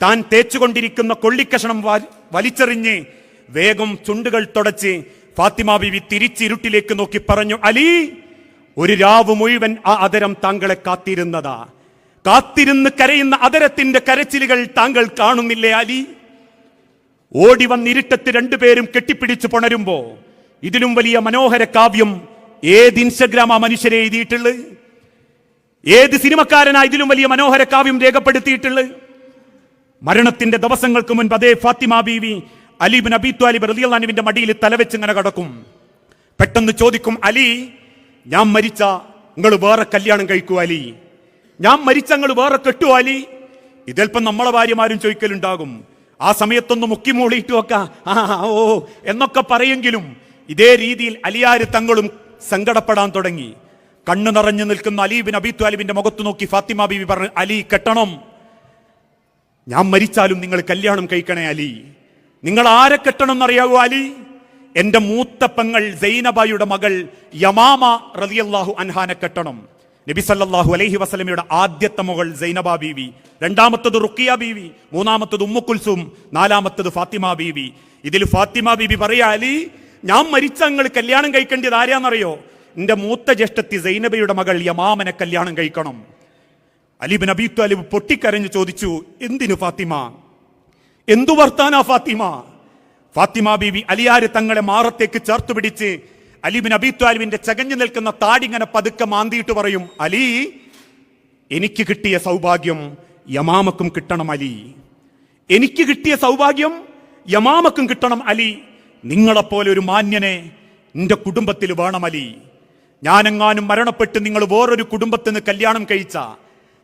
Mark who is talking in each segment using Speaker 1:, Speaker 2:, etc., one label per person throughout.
Speaker 1: താൻ തേച്ചുകൊണ്ടിരിക്കുന്ന കൊള്ളിക്കഷണം വലിച്ചെറിഞ്ഞ് വേഗം ചുണ്ടുകൾ തുടച്ച് ഫാത്തിമ ബിവി തിരിച്ചിരുട്ടിലേക്ക് നോക്കി പറഞ്ഞു അലി ഒരു രാവ് മുഴുവൻ ആ അതരം താങ്കളെ കാത്തിരുന്നതാ. കാത്തിരുന്ന് കരയുന്ന അതരത്തിന്റെ കരച്ചിലുകൾ താങ്കൾ കാണുന്നില്ലേ അലി? ഓടി വന്നിരുട്ടത്ത് രണ്ടുപേരും കെട്ടിപ്പിടിച്ച് പുണരുമ്പോ ഇതിലും വലിയ മനോഹര കാവ്യം ഏത് ഇൻസ്റ്റഗ്രാം ആ മനുഷ്യരെ എഴുതിയിട്ടുള്ളത് ഏത് സിനിമക്കാരനാ ഇതിലും വലിയ മനോഹര കാവ്യം രേഖപ്പെടുത്തിയിട്ടുള്ളത് മരണത്തിന്റെ ദിവസങ്ങൾക്ക് മുൻപ് അതേ ഫാത്തിമ ബീവി അലീബ് അബി ത്വാലിബ് റലിയല്ലാനുവിന്റെ മടിയിൽ തലവെച്ച് ഇങ്ങനെ കടക്കും. പെട്ടെന്ന് ചോദിക്കും അലി ഞാൻ മരിച്ച നിങ്ങൾ വേറെ കല്യാണം കഴിക്കൂ അലി? ഞാൻ മരിച്ച നിങ്ങൾ വേറെ കെട്ടു അലി? ഇതിൽപ്പം നമ്മളെ ഭാര്യമാരും ചോദിക്കലുണ്ടാകും ആ സമയത്തൊന്ന് മുക്കി മൂളിയിട്ട് വെക്ക ആ ഓ എന്നൊക്കെ പറയെങ്കിലും ഇതേ രീതിയിൽ അലിയാര് തങ്ങളും സങ്കടപ്പെടാൻ തുടങ്ങി. കണ്ണു നിറഞ്ഞു നിൽക്കുന്ന അലീബിൻ അബി ത്വാലിബിന്റെ മുഖത്ത് നോക്കി ഫാത്തിമ ബീവി പറഞ്ഞു അലി കെട്ടണം. ഞാൻ മരിച്ചാലും നിങ്ങൾ കല്യാണം കഴിക്കണേ അലി. നിങ്ങൾ ആരെ കെട്ടണം എന്നറിയാവോ അലി? എന്റെ മൂത്ത പെങ്ങൾ സൈനബായുടെ മകൾ യമാമ റളിയല്ലാഹു അൻഹാനെ കെട്ടണം. നബി സല്ലാഹു അലൈഹി വസ്ലമിയുടെ ആദ്യത്തെ മകൾ സൈനബ ബീവി. രണ്ടാമത്തത് റുക്കിയ ബീവി. മൂന്നാമത്തത് ഉമ്മുക്കുൽസും നാലാമത്തത് ഫാത്തിമ ബീവി. ഇതിൽ ഫാത്തിമ ബീവി പറയാ അലി ഞാൻ മരിച്ച നിങ്ങൾ കല്യാണം കഴിക്കേണ്ടത് ആരാന്നറിയോ? എന്റെ മൂത്ത ജ്യേഷ്ഠത്തി സൈനബയുടെ മകൾ യമാമനെ കല്യാണം കഴിക്കണം. അലിബിൻ അബി താലിബ് പൊട്ടിക്കരഞ്ഞു ചോദിച്ചു എന്തിനു ഫാത്തിമ? എന്തു വർത്താനാ ഫാത്തിമ? ഫാത്തിമ ബീവി അലിയാർ തങ്ങളെ മാറത്തേക്ക് ചേർത്ത് പിടിച്ച് അലിബിൻ അബി താലിബിന്റെ ചകഞ്ഞു നിൽക്കുന്ന താടിങ്ങനെ പതുക്കെ മാന്തിയിട്ട് പറയും അലി എനിക്ക് കിട്ടിയ സൗഭാഗ്യം യമാമക്കും കിട്ടണം അലി. എനിക്ക് കിട്ടിയ സൗഭാഗ്യം യമാമക്കും കിട്ടണം അലി. നിങ്ങളെപ്പോലെ ഒരു മാന്യനെ എന്റെ കുടുംബത്തിൽ വേണം അലി. ഞാനെങ്ങാനും മരണപ്പെട്ട് നിങ്ങൾ വേറൊരു കുടുംബത്തിൽ നിന്ന് കല്യാണം കഴിച്ച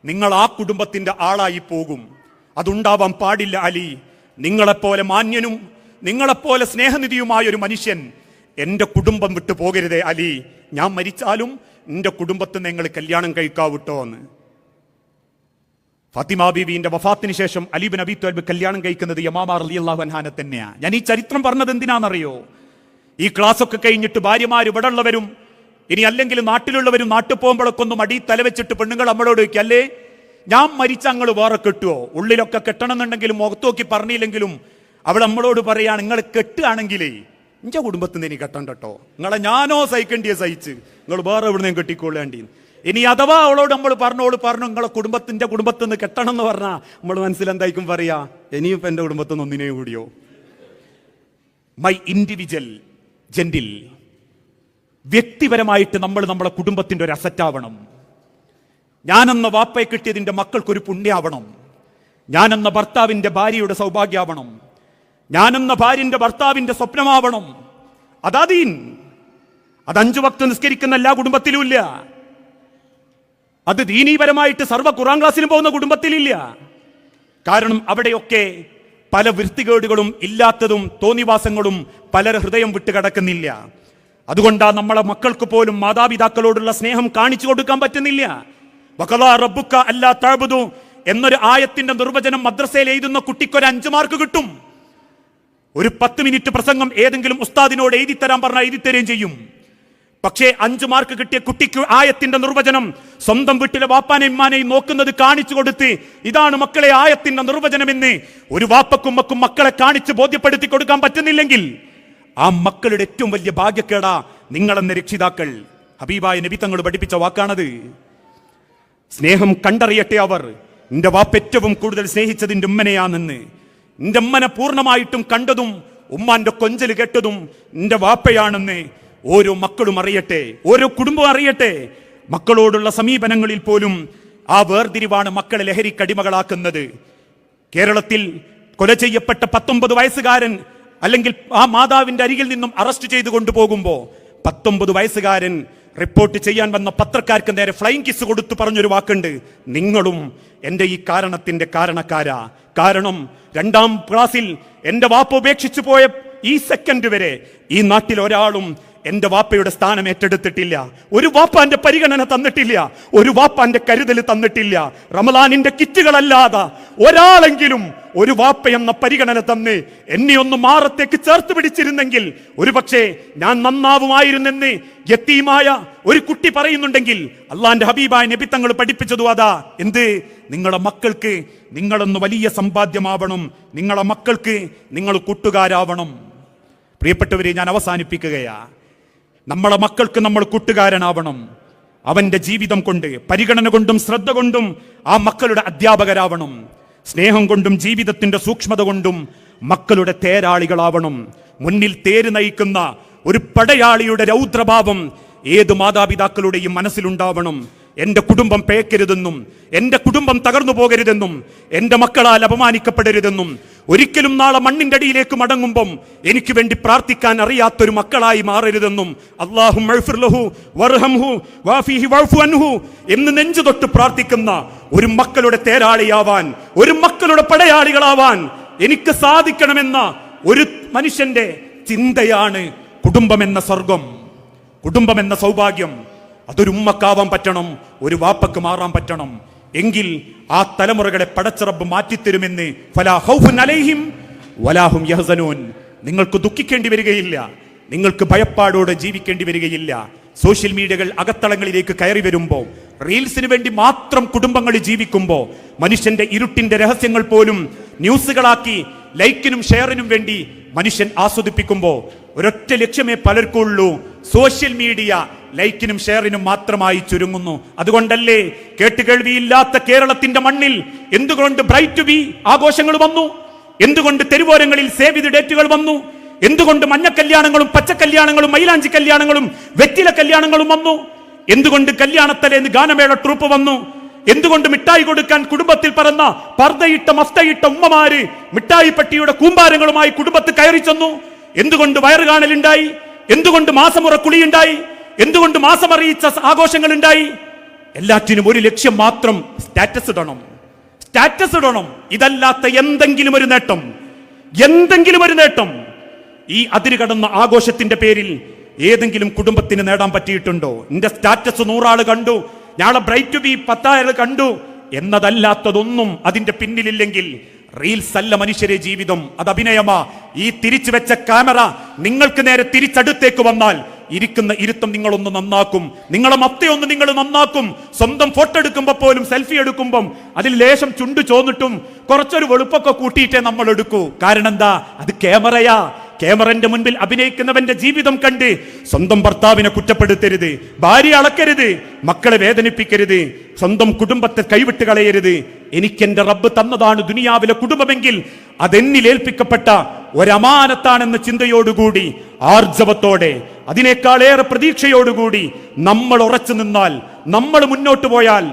Speaker 1: നിങ്ങൾ ആ കുടുംബത്തിന്റെ ആളായി പോകും. അതുണ്ടാവാൻ പാടില്ല അലി. നിങ്ങളെപ്പോലെ മാന്യനും നിങ്ങളെപ്പോലെ സ്നേഹനിധിയുമായ ഒരു മനുഷ്യൻ എന്റെ കുടുംബം വിട്ടു പോകരുതേ അലി. ഞാൻ മരിച്ചാലും എന്റെ കുടുംബത്തിൽ നിങ്ങൾ കല്യാണം കഴിക്കാവിട്ടോ എന്ന് ഫാത്തിമ ബീവിന്റെ വഫാത്തിന് ശേഷം അലീബിൻ അബി തോൽബ് കല്യാണം കഴിക്കുന്നത് യമാമാർ അലി അള്ളാഹു അൻഹാനെ തന്നെയാ. ഞാൻ ഈ ചരിത്രം പറഞ്ഞത് എന്തിനാണെന്നറിയോ? ഈ ക്ലാസ് ഒക്കെ കഴിഞ്ഞിട്ട് ഭാര്യമാർ ഇവിടെ ഉള്ളവരും ഇനി അല്ലെങ്കിൽ നാട്ടിലുള്ളവരും നാട്ടിൽ പോകുമ്പോഴൊക്കെ ഒന്നും അടി തലവെച്ചിട്ട് പെണ്ണുങ്ങൾ നമ്മളോട് ചോദിക്കും അല്ലേ ഞാൻ മരിച്ച അങ്ങൾ വേറെ കെട്ടുവോ? ഉള്ളിലൊക്കെ കെട്ടണമെന്നുണ്ടെങ്കിലും മുഖത്ത് നോക്കി പറഞ്ഞില്ലെങ്കിലും അവൾ നമ്മളോട് പറയുകയാണ് നിങ്ങൾ കെട്ടുകയാണെങ്കിലേ എന്റെ കുടുംബത്തിൽ നിന്ന് ഇനി കെട്ടണ്ട കേട്ടോ നിങ്ങളെ ഞാനോ സഹിക്കേണ്ടിയ സഹിച്ച് നിങ്ങൾ വേറെ എവിടുന്നേം കെട്ടിക്കൊള്ളേണ്ടി. ഇനി അഥവാ അവളോട് നമ്മൾ പറഞ്ഞോട് പറഞ്ഞു നിങ്ങളെ കുടുംബത്തിന്റെ കുടുംബത്തിൽ നിന്ന് കെട്ടണം എന്ന് പറഞ്ഞാൽ നമ്മൾ മനസ്സിലെന്തായിരിക്കും പറയാ? ഇനിയും ഇപ്പം എന്റെ കുടുംബത്തിൽ നിന്ന് ഒന്നിനെയും കൂടിയോ? മൈ ഇൻഡിവിജ്വൽ ജെന്റിൽ വ്യക്തിപരമായിട്ട് നമ്മൾ നമ്മളെ കുടുംബത്തിന്റെ ഒരു അസറ്റാവണം ഞാനെന്ന വാപ്പയെ കിട്ടിയതിന്റെ മക്കൾക്കൊരു പുണ്യാവണം. ഞാനെന്ന ഭർത്താവിന്റെ ഭാര്യയുടെ സൗഭാഗ്യാവണം. ഞാനെന്ന ഭാര്യന്റെ ഭർത്താവിന്റെ സ്വപ്നമാവണം. അതാദീൻ അത് അഞ്ചു ഭക്തം നിസ്കരിക്കുന്ന എല്ലാ കുടുംബത്തിലും ഇല്ല അത് ദീനീപരമായിട്ട് സർവ ഖുറാൻ ക്ലാസ്സിലും പോകുന്ന കുടുംബത്തിലില്ല. കാരണം അവിടെയൊക്കെ പല വൃത്തികേടുകളും ഇല്ലാത്തതും തോന്നിവാസങ്ങളും പലർ ഹൃദയം വിട്ട് കിടക്കുന്നില്ല അതുകൊണ്ടാ നമ്മളെ മക്കൾക്ക് പോലും മാതാപിതാക്കളോടുള്ള സ്നേഹം കാണിച്ചു കൊടുക്കാൻ പറ്റുന്നില്ല. വകലാ റബ്ബുക്ക അല്ലാ തഅബുദു എന്നൊരു ആയത്തിന്റെ നിർവചനം മദ്രസയിൽ എഴുതുന്ന കുട്ടിക്കൊരു അഞ്ച് മാർക്ക് കിട്ടും. ഒരു പത്ത് മിനിറ്റ് പ്രസംഗം ഏതെങ്കിലും ഉസ്താദിനോട് എഴുതി തരാൻ പറഞ്ഞാൽ എഴുതി തരുകയും ചെയ്യും. പക്ഷേ അഞ്ചു മാർക്ക് കിട്ടിയ കുട്ടിക്ക് ആയത്തിന്റെ നിർവചനം സ്വന്തം വീട്ടിലെ വാപ്പാനെയും ഉമ്മാനെയും നോക്കുന്നത് കാണിച്ചു കൊടുത്ത് ഇതാണ് മക്കളെ ആയത്തിന്റെ നിർവചനമെന്ന് ഒരു വാപ്പക്കും മക്കും മക്കളെ കാണിച്ച് ബോധ്യപ്പെടുത്തി കൊടുക്കാൻ പറ്റുന്നില്ലെങ്കിൽ ആ മക്കളുടെ ഏറ്റവും വലിയ ഭാഗ്യക്കേടാ നിങ്ങളെന്ന രക്ഷിതാക്കൾ. ഹബീബായ നബി തങ്ങൾ പഠിപ്പിച്ച വാക്കാണത്. സ്നേഹം കണ്ടറിയട്ടെ അവർ. നിന്റെ വാപ്പ ഏറ്റവും കൂടുതൽ സ്നേഹിച്ചതിന്റെ ഉമ്മനെയാണെന്ന്. നിന്റെ ഉമ്മനെ പൂർണമായിട്ടും കണ്ടതും ഉമ്മാന്റെ കൊഞ്ചൽ കേട്ടതും നിന്റെ വാപ്പയാണെന്ന് ഓരോ മക്കളും അറിയട്ടെ ഓരോ കുടുംബവും അറിയട്ടെ. മക്കളോടുള്ള സമീപനങ്ങളിൽ പോലും ആ വേർതിരിവാണ് മക്കളെ ലഹരിക്കടിമകളാക്കുന്നത് കേരളത്തിൽ കൊല ചെയ്യപ്പെട്ട പത്തൊമ്പത് വയസ്സുകാരൻ അല്ലെങ്കിൽ ആ മാതാവിന്റെ അരികിൽ നിന്നും അറസ്റ്റ് ചെയ്ത് കൊണ്ടുപോകുമ്പോൾ പത്തൊമ്പത് വയസ്സുകാരൻ റിപ്പോർട്ട് ചെയ്യാൻ വന്ന പത്രക്കാർക്ക് നേരെ ഫ്ലൈങ് കിസ് കൊടുത്തു പറഞ്ഞൊരു വാക്കുണ്ട്. നിങ്ങളും എന്റെ ഈ കാരണത്തിന്റെ കാരണക്കാരാ. കാരണം രണ്ടാം ക്ലാസ്സിൽ എന്റെ വാപ്പ ഉപേക്ഷിച്ചു പോയ ഈ സെക്കൻഡ് വരെ ഈ നാട്ടിൽ ഒരാളും എന്റെ വാപ്പയുടെ സ്ഥാനം ഏറ്റെടുത്തിട്ടില്ല. ഒരു വാപ്പാന്റെ പരിഗണന തന്നിട്ടില്ല. ഒരു വാപ്പാന്റെ കരുതൽ തന്നിട്ടില്ല. റമലാനിന്റെ കിറ്റുകളല്ലാതെ ഒരാളെങ്കിലും ഒരു വാപ്പ എന്ന പരിഗണന തന്ന് എന്നെ ഒന്ന് മാറത്തേക്ക് ചേർത്ത് പിടിച്ചിരുന്നെങ്കിൽ ഒരുപക്ഷെ ഞാൻ നന്നാവുമായിരുന്നെന്ന് യത്തീമായ ഒരു കുട്ടി പറയുന്നുണ്ടെങ്കിൽ അള്ളാന്റെ ഹബീബായ നബി തങ്ങൾ പഠിപ്പിച്ചതു അതാ. എന്ത്? നിങ്ങളുടെ മക്കൾക്ക് നിങ്ങളൊന്ന് വലിയ സമ്പാദ്യമാവണം. നിങ്ങളുടെ മക്കൾക്ക് നിങ്ങൾ കൂട്ടുകാരാവണം. പ്രിയപ്പെട്ടവരെ ഞാൻ അവസാനിപ്പിക്കുകയാ. നമ്മളെ മക്കൾക്ക് നമ്മൾ കൂട്ടുകാരനാവണം. അവന്റെ ജീവിതം കൊണ്ട് പരിഗണന കൊണ്ടും ശ്രദ്ധ കൊണ്ടും ആ മക്കളുടെ അധ്യാപകരാവണം. സ്നേഹം കൊണ്ടും ജീവിതത്തിന്റെ സൂക്ഷ്മത കൊണ്ടും മക്കളുടെ തേരാളികളാവണം. മുന്നിൽ തേര് നയിക്കുന്ന ഒരു പടയാളിയുടെ രൗദ്രഭാവം ഏത് മാതാപിതാക്കളുടെയും മനസ്സിലുണ്ടാവണം. എന്റെ കുടുംബം പേക്കരുതെന്നും എന്റെ കുടുംബം തകർന്നു പോകരുതെന്നും എന്റെ മക്കളാൽ അപമാനിക്കപ്പെടരുതെന്നും ഒരിക്കലും നാളെ മണ്ണിന്റെ അടിയിലേക്ക് മടങ്ങുമ്പം എനിക്ക് വേണ്ടി പ്രാർത്ഥിക്കാൻ അറിയാത്തൊരു മക്കളായി മാറരുതെന്നും അള്ളാഹും എന്ന് നെഞ്ചു തൊട്ട് പ്രാർത്ഥിക്കുന്ന ഒരു മക്കളുടെ തേരാളിയാവാൻ ഒരു മക്കളുടെ പടയാളികളാവാൻ എനിക്ക് സാധിക്കണമെന്ന ഒരു മനുഷ്യന്റെ ചിന്തയാണ് കുടുംബമെന്ന സ്വർഗം. കുടുംബമെന്ന സൗഭാഗ്യം. അതൊരു ഉമ്മക്കാവാൻ പറ്റണം ഒരു വാപ്പക്ക് മാറാൻ പറ്റണം. എങ്കിൽ ആ തലമുറകളെ പടച്ചിറബ് മാറ്റിത്തരുമെന്ന് അലൈഹിം വലാഹും നിങ്ങൾക്ക് ദുഃഖിക്കേണ്ടി വരികയില്ല. നിങ്ങൾക്ക് ഭയപ്പാടോടെ ജീവിക്കേണ്ടി വരികയില്ല. സോഷ്യൽ മീഡിയകൾ അകത്തളങ്ങളിലേക്ക് കയറി വരുമ്പോൾ റീൽസിന് വേണ്ടി മാത്രം കുടുംബങ്ങൾ ജീവിക്കുമ്പോൾ മനുഷ്യന്റെ ഇരുട്ടിന്റെ രഹസ്യങ്ങൾ പോലും ന്യൂസുകളാക്കി ലൈക്കിനും ഷെയറിനും വേണ്ടി മനുഷ്യൻ ആസ്വദിപ്പിക്കുമ്പോൾ ഒരൊറ്റ ലക്ഷ്യമേ പലർക്കുള്ളൂ. സോഷ്യൽ മീഡിയ ലൈക്കിനും ഷെയറിനും മാത്രമായി ചുരുങ്ങുന്നു. അതുകൊണ്ടല്ലേ കേട്ടുകേൾവിയില്ലാത്ത കേരളത്തിന്റെ മണ്ണിൽ എന്തുകൊണ്ട് ബ്രൈറ്റ് ടു ബി ആഘോഷങ്ങൾ വന്നു? എന്തുകൊണ്ട് തെരുവോരങ്ങളിൽ സേവിത ഡേറ്റുകൾ വന്നു? എന്തുകൊണ്ട് മഞ്ഞ കല്യാണങ്ങളും പച്ച കല്യാണങ്ങളും മൈലാഞ്ചി കല്യാണങ്ങളും വെറ്റില കല്യാണങ്ങളും വന്നു? എന്തുകൊണ്ട് കല്യാണത്തലേന്ന് ഗാനമേള ട്രൂപ്പ് വന്നു? എന്തുകൊണ്ട് മിഠായി കൊടുക്കാൻ കുടുംബത്തിൽ പറന്ന പർദ്ദയിട്ട മസ്തയിട്ട ഉമ്മമാര് മിഠായി പെട്ടിയുടെ കൂമ്പാരങ്ങളുമായി കുടുംബത്തിൽ കയറി ചെന്നു? എന്തുകൊണ്ട് വയറുകാണലുണ്ടായി? എന്തുകൊണ്ട് മാസമുറ കുളിയുണ്ടായി എന്തുകൊണ്ട് മാസം അറിയിച്ച ആഘോഷങ്ങൾ ഉണ്ടായി എല്ലാറ്റിനും ഒരു ലക്ഷ്യം മാത്രം സ്റ്റാറ്റസ് ഇടണം. സ്റ്റാറ്റസ് ഇടണം. ഇതല്ലാത്ത എന്തെങ്കിലും ഒരു നേട്ടം. എന്തെങ്കിലും ഒരു നേട്ടം. ഈ അതിര് കടന്ന ആഘോഷത്തിന്റെ പേരിൽ ഏതെങ്കിലും കുടുംബത്തിന് നേടാൻ പറ്റിയിട്ടുണ്ടോ? എന്റെ സ്റ്റാറ്റസ് നൂറാൾ കണ്ടു. ഞാളെ ബ്രൈറ്റ് ബി പത്തായാൾ കണ്ടു. എന്നതല്ലാത്തതൊന്നും അതിന്റെ പിന്നിലില്ലെങ്കിൽ റീൽസ് അല്ല മനുഷ്യരെ ജീവിതം. അത് അഭിനയമാ. ഈ തിരിച്ചു വെച്ച ക്യാമറ നിങ്ങൾക്ക് നേരെ തിരിച്ചടുത്തേക്ക് വന്നാൽ ഇരിക്കുന്ന ഇരുത്തം നിങ്ങളൊന്ന് നന്നാക്കും. നിങ്ങളെ മത്തയൊന്ന് നിങ്ങൾ നന്നാക്കും. സ്വന്തം ഫോട്ടോ എടുക്കുമ്പോൾ പോലും സെൽഫി എടുക്കുമ്പം അതിൽ ലേശം ചുണ്ടു ചോന്നിട്ടും കുറച്ചൊരു വെളുപ്പൊക്കെ കൂട്ടിയിട്ടേ നമ്മൾ എടുക്കൂ. കാരണം എന്താ? അത് ക്യാമറയാ ക്യാമറന്റെ മുൻപിൽ അഭിനയിക്കുന്നവന്റെ ജീവിതം കണ്ട് സ്വന്തം ഭർത്താവിനെ കുറ്റപ്പെടുത്തരുത് ഭാര്യ അളക്കരുത് മക്കളെ വേദനിപ്പിക്കരുത് സ്വന്തം കുടുംബത്തെ കൈവിട്ട് കളയരുത്. എനിക്കെന്റെ റബ്ബ് തന്നതാണ് ദുനിയാവിലെ കുടുംബമെങ്കിൽ അതെന്നിൽ ഏൽപ്പിക്കപ്പെട്ട ഒരമാനത്താണെന്ന ചിന്തയോടുകൂടി ആർജവത്തോടെ അതിനേക്കാളേറെ പ്രതീക്ഷയോടുകൂടി നമ്മൾ ഉറച്ചു നിന്നാൽ നമ്മൾ മുന്നോട്ട് പോയാൽ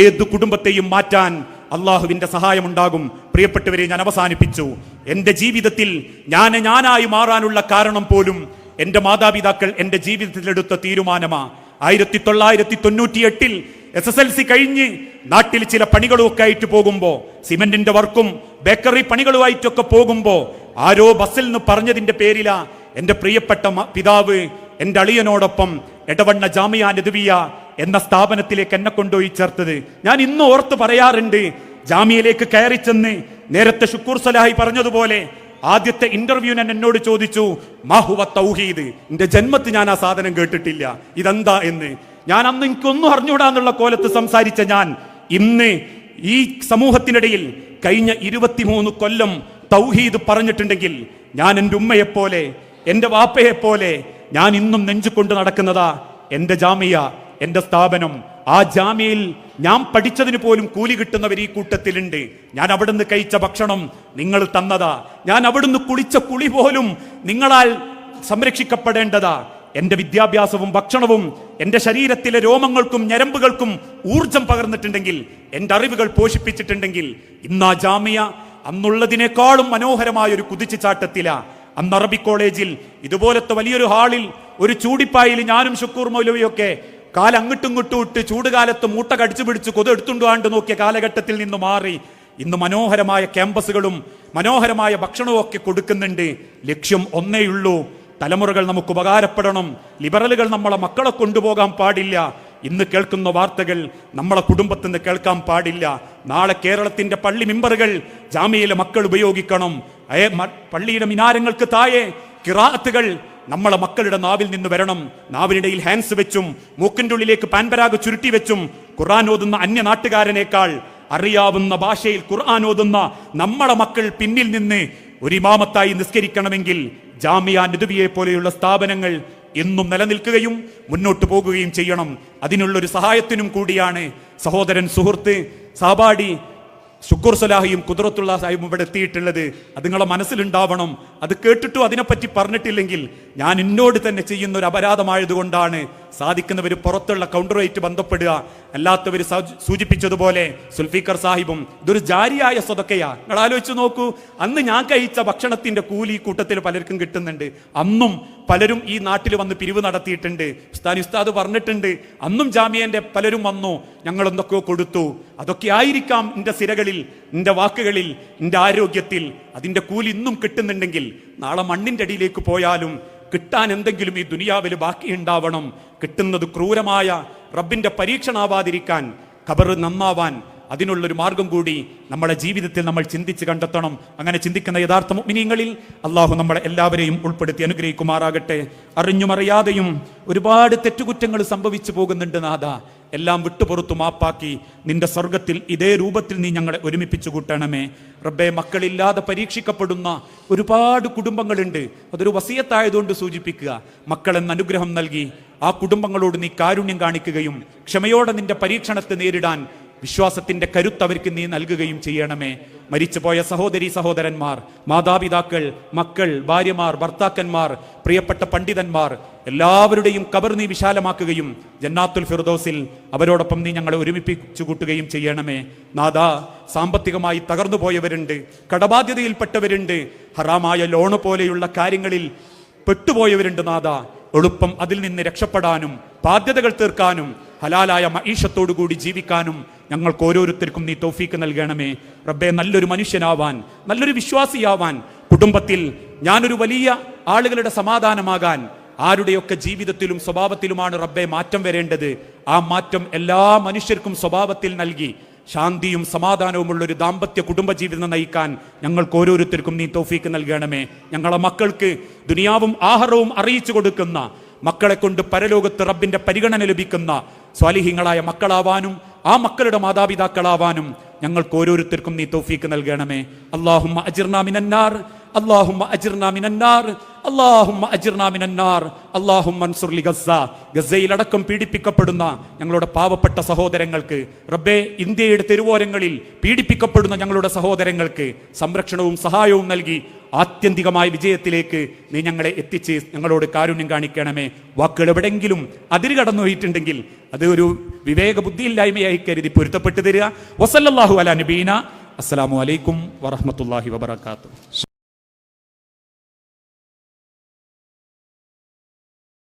Speaker 1: ഏത് കുടുംബത്തെയും മാറ്റാൻ അള്ളാഹുവിന്റെ സഹായമുണ്ടാകും. പ്രിയപ്പെട്ടവരെ ഞാൻ അവസാനിപ്പിച്ചു. എന്റെ ജീവിതത്തിൽ ഞാൻ ഞാനായി മാറാനുള്ള കാരണം പോലും എന്റെ മാതാപിതാക്കൾ എന്റെ ജീവിതത്തിലെടുത്ത തീരുമാനമാ. ആയിരത്തി തൊള്ളായിരത്തി തൊണ്ണൂറ്റി എട്ടിൽ എസ് എസ് എൽ സി കഴിഞ്ഞ് നാട്ടിൽ ചില പണികളുമൊക്കെ ആയിട്ട് പോകുമ്പോൾ സിമെന്റിന്റെ വർക്കും ബേക്കറി പണികളുമായിട്ടൊക്കെ പോകുമ്പോൾ ആരോ ബസ്സിൽ നിന്ന് പറഞ്ഞതിന്റെ പേരിലാ എന്റെ പ്രിയപ്പെട്ട പിതാവ് എന്റെ അളിയനോടൊപ്പം എടവണ്ണ ജാമിയ നദുവിയ എന്ന സ്ഥാപനത്തിലേക്ക് എന്നെ കൊണ്ടുപോയി ചേർത്തത്. ഞാൻ ഇന്ന് ഓർത്ത് പറയാറുണ്ട് ജാമ്യയിലേക്ക് കയറി ചെന്ന് നേരത്തെ ഷുക്കൂർ സലാഹി പറഞ്ഞതുപോലെ ആദ്യത്തെ ഇന്റർവ്യൂ ഞാൻ എന്നോട് ചോദിച്ചു മാഹുവ തൗഹീദ്? എന്റെ ജന്മത്ത് ഞാൻ ആ സാധനം കേട്ടിട്ടില്ല. ഇതെന്താ എന്ന്? ഞാൻ അന്ന് എനിക്കൊന്നും അറിഞ്ഞൂടാന്നുള്ള കോലത്ത് സംസാരിച്ച ഞാൻ ഇന്ന് ഈ സമൂഹത്തിനിടയിൽ കഴിഞ്ഞ ഇരുപത്തിമൂന്ന് കൊല്ലം തൗഹീദ് പറഞ്ഞിട്ടുണ്ടെങ്കിൽ ഞാൻ എന്റെ ഉമ്മയെപ്പോലെ എന്റെ വാപ്പയെപ്പോലെ ഞാൻ ഇന്നും നെഞ്ചുകൊണ്ട് നടക്കുന്നതാ എന്റെ ജാമിയ. എന്റെ സ്ഥാപനം ആ ജാമ്യയിൽ ഞാൻ പഠിച്ചതിന് പോലും കൂലി കിട്ടുന്നവർ ഈ കൂട്ടത്തിലുണ്ട്. ഞാൻ അവിടുന്ന് കഴിച്ച ഭക്ഷണം നിങ്ങൾ തന്നതാ. ഞാൻ അവിടുന്ന് കുളിച്ച കുളി പോലും നിങ്ങളാൽ സംരക്ഷിക്കപ്പെടേണ്ടതാ. എന്റെ വിദ്യാഭ്യാസവും ഭക്ഷണവും എന്റെ ശരീരത്തിലെ രോമങ്ങൾക്കും ഞരമ്പുകൾക്കും ഊർജം പകർന്നിട്ടുണ്ടെങ്കിൽ എന്റെ അറിവുകൾ പോഷിപ്പിച്ചിട്ടുണ്ടെങ്കിൽ ഇന്ന് ആ ജാമ്യ അന്നുള്ളതിനേക്കാളും മനോഹരമായ ഒരു കുതിച്ചുചാട്ടത്തില. അന്ന് അറബി കോളേജിൽ ഇതുപോലത്തെ വലിയൊരു ഹാളിൽ ഒരു ചൂടിപ്പായിൽ ഞാനും ഷുക്കൂർ മൗലവിയൊക്കെ കാൽ അങ്ങോട്ടും ഇങ്ങോട്ടും ഇട്ട് ചൂടുകാലത്ത് മൂട്ട കടിച്ചു പിടിച്ച് കൊതു എടുത്തുകൊണ്ടുവാണ്ട് നോക്കിയ കാലഘട്ടത്തിൽ നിന്ന് മാറി ഇന്ന് മനോഹരമായ ക്യാമ്പസുകളും മനോഹരമായ ഭക്ഷണവും ഒക്കെ കൊടുക്കുന്നുണ്ട്. ലക്ഷ്യം ഒന്നേയുള്ളൂ തലമുറകൾ നമുക്ക് ഉപകാരപ്പെടണം. ലിബറലുകൾ നമ്മളെ മക്കളെ കൊണ്ടുപോകാൻ പാടില്ല. ഇന്ന് കേൾക്കുന്ന വാർത്തകൾ നമ്മളെ കുടുംബത്തിൽ നിന്ന് കേൾക്കാൻ പാടില്ല. നാളെ കേരളത്തിന്റെ പള്ളി മെമ്പറുകൾ ജാമ്യയിലെ മക്കൾ ഉപയോഗിക്കണം. പള്ളിയുടെ മിനാരങ്ങൾക്ക് താഴെ കിറാത്തുകൾ നമ്മളെ മക്കളുടെ നാവിൽ നിന്ന് വരണം. നാവിനിടയിൽ ഹാൻസ് വെച്ചും മൂക്കിന്റെ ഉള്ളിലേക്ക് പാൻപരാഗ് ചുരുട്ടി വെച്ചും ഖുർആൻ ഓതുന്ന അന്യ നാട്ടുകാരനേക്കാൾ അറിയാവുന്ന ഭാഷയിൽ ഖുർആൻ ഓതുന്ന നമ്മളെ മക്കൾ പിന്നിൽ നിന്ന് ഒരു ഇമാമത്തായി നിസ്കരിക്കണമെങ്കിൽ ജാമിയ നുദുബിയെ പോലെയുള്ള സ്ഥാപനങ്ങൾ എന്നും നിലനിൽക്കുകയും മുന്നോട്ട് പോകുകയും ചെയ്യണം. അതിനുള്ളൊരു സഹായത്തിനും കൂടിയാണ് സഹോദരൻ സുഹൃത്ത് സാബാടി ശുക്കൂർ സലാഹിയും കുതിരത്തുള്ള സാഹിബും ഇവിടെ എത്തിയിട്ടുള്ളത് അത് നിങ്ങളെ മനസ്സിലുണ്ടാവണം. അത് കേട്ടിട്ടും അതിനെപ്പറ്റി പറഞ്ഞിട്ടില്ലെങ്കിൽ ഞാൻ എന്നോട് തന്നെ ചെയ്യുന്ന ഒരു അപരാധമായതുകൊണ്ടാണ് സാധിക്കുന്നവർ പുറത്തുള്ള കൗണ്ടറുമായിട്ട് ബന്ധപ്പെടുക. അല്ലാത്തവർ സൂചിപ്പിച്ചതുപോലെ സുൽഫീഖർ സാഹിബും ഇതൊരു ജാരിയായ സ്വതക്കയാ. നിങ്ങൾ ആലോചിച്ച് നോക്കൂ. അന്ന് ഞാൻ കഴിച്ച ഭക്ഷണത്തിന്റെ കൂലി കൂട്ടത്തിൽ പലർക്കും കിട്ടുന്നുണ്ട്. അന്നും പലരും ഈ നാട്ടിൽ വന്ന് പിരിവ് നടത്തിയിട്ടുണ്ട്. ഉസ്താൻ ഉസ്താദ് പറഞ്ഞിട്ടുണ്ട്. അന്നും ജാമ്യന്റെ പലരും വന്നു. ഞങ്ങൾ എന്തൊക്കെയോ കൊടുത്തു. അതൊക്കെ ആയിരിക്കാം എന്റെ സിരകളിൽ എന്റെ വാക്കുകളിൽ എന്റെ ആരോഗ്യത്തിൽ. അതിന്റെ കൂലി ഇന്നും കിട്ടുന്നുണ്ടെങ്കിൽ നാളെ മണ്ണിന്റെ അടിയിലേക്ക് പോയാലും കിട്ടാൻ എന്തെങ്കിലും ഈ ദുനിയാവിൽ ബാക്കിയുണ്ടാവണം. കിട്ടുന്നത് ക്രൂരമായ റബ്ബിന്റെ പരീക്ഷണാവാതിരിക്കാൻ ഖബർ നന്നാവാൻ അതിനുള്ളൊരു മാർഗം കൂടി നമ്മുടെ ജീവിതത്തിൽ നമ്മൾ ചിന്തിച്ച് കണ്ടെത്തണം. അങ്ങനെ ചിന്തിക്കുന്ന യഥാർത്ഥ മുഅ്മിനീങ്ങളിൽ അള്ളാഹു നമ്മളെ എല്ലാവരെയും ഉൾപ്പെടുത്തി അനുഗ്രഹിക്കുമാറാകട്ടെ. അറിഞ്ഞുമറിയാതെയും ഒരുപാട് തെറ്റുകുറ്റങ്ങൾ സംഭവിച്ചു പോകുന്നുണ്ട് നാഥ. എല്ലാം വിട്ടുപുറത്തു മാപ്പാക്കി നിന്റെ സ്വർഗത്തിൽ ഇതേ രൂപത്തിൽ നീ ഞങ്ങളെ ഒരുമിപ്പിച്ചു കൂട്ടണമേ. റബ്ബെ മക്കളില്ലാതെ പരീക്ഷിക്കപ്പെടുന്ന ഒരുപാട് കുടുംബങ്ങളുണ്ട്. അതൊരു വസീയത്തായതുകൊണ്ട് സൂചിപ്പിക്കുക. മക്കളെന്ന് അനുഗ്രഹം നൽകി ആ കുടുംബങ്ങളോട് നീ കാരുണ്യം കാണിക്കുകയും ക്ഷമയോടെ നിന്റെ പരീക്ഷണത്തെ നേരിടാൻ വിശ്വാസത്തിന്റെ കരുത്ത് അവർക്ക് നീ നൽകുകയും ചെയ്യണമേ. മരിച്ചുപോയ സഹോദരി സഹോദരന്മാർ മാതാപിതാക്കൾ മക്കൾ ഭാര്യമാർ ഭർത്താക്കന്മാർ പ്രിയപ്പെട്ട പണ്ഡിതന്മാർ എല്ലാവരുടെയും കബർ നീ വിശാലമാക്കുകയും ജന്നാത്തുൽ ഫിർദോസിൽ അവരോടൊപ്പം നീ ഞങ്ങളെ ഒരുമിപ്പിച്ചു കൂട്ടുകയും ചെയ്യണമേ. നാദാ സാമ്പത്തികമായി തകർന്നു പോയവരുണ്ട് കടബാധ്യതയിൽപ്പെട്ടവരുണ്ട് ഹറാമായ ലോണ് പോലെയുള്ള കാര്യങ്ങളിൽ പെട്ടുപോയവരുണ്ട് നാദാ. എളുപ്പം അതിൽ നിന്ന് രക്ഷപ്പെടാനും ബാധ്യതകൾ തീർക്കാനും ഹലാലായ മീഷത്തോടു കൂടി ജീവിക്കാനും ഞങ്ങൾക്ക് ഓരോരുത്തർക്കും നീ തോഫീക്ക് നൽകണമേ. റബ്ബെ നല്ലൊരു മനുഷ്യനാവാൻ നല്ലൊരു വിശ്വാസിയാവാൻ കുടുംബത്തിൽ ഞാനൊരു വലിയ ആളുകളുടെ സമാധാനമാകാൻ ആരുടെയൊക്കെ ജീവിതത്തിലും സ്വഭാവത്തിലുമാണ് റബ്ബെ മാറ്റം വരേണ്ടത്. ആ മാറ്റം എല്ലാ മനുഷ്യർക്കും സ്വഭാവത്തിൽ നൽകി ശാന്തിയും സമാധാനവുമുള്ള ഒരു ദാമ്പത്യ കുടുംബ ജീവിതം നയിക്കാൻ ഞങ്ങൾക്ക് ഓരോരുത്തർക്കും നീ തോഫീക്ക് നൽകണമേ. ഞങ്ങളെ മക്കൾക്ക് ദുനിയാവും ആഹാരവും അറിയിച്ചു കൊടുക്കുന്ന മക്കളെ കൊണ്ട് പരലോകത്ത് റബ്ബിന്റെ പരിഗണന ലഭിക്കുന്ന സ്വാലിഹ്യങ്ങളായ മക്കളാവാനും ആ മക്കളുടെ മാതാപിതാക്കളാവാനും ഞങ്ങൾക്ക് ഓരോരുത്തർക്കും നീ തൗഫീക്ക് നൽകണമേ. അള്ളാഹുമ്മ അജിർനാമിനാർ അള്ളാഹുമ്മ മിനന്നാർ അള്ളാഹുമ്മ അജിർനാ മിനന്നാർ ഗസ ഗസയിലടക്കം പീഡിപ്പിക്കപ്പെടുന്ന ഞങ്ങളുടെ പാവപ്പെട്ട സഹോദരങ്ങൾക്ക് റബ്ബെ ഇന്ത്യയുടെ തെരുവോരങ്ങളിൽ പീഡിപ്പിക്കപ്പെടുന്ന ഞങ്ങളുടെ സഹോദരങ്ങൾക്ക് സംരക്ഷണവും സഹായവും നൽകി ആത്യന്തികമായ വിജയത്തിലേക്ക് നീ ഞങ്ങളെ എത്തിച്ച് ഞങ്ങളോട് കാരുണ്യം കാണിക്കണമേ. വാക്കുകൾ എവിടെങ്കിലും അതിര് കടന്നു പോയിട്ടുണ്ടെങ്കിൽ അത് ഒരു വിവേക ബുദ്ധിയില്ലായ്മയായി കരുതി പൊരുത്തപ്പെട്ടു തരിക. വസല്ലല്ലാഹു അല നബീന. അസ്സലാമു അലൈക്കും വറഹ്മത്തുള്ളാഹി വബറകാതുഹു.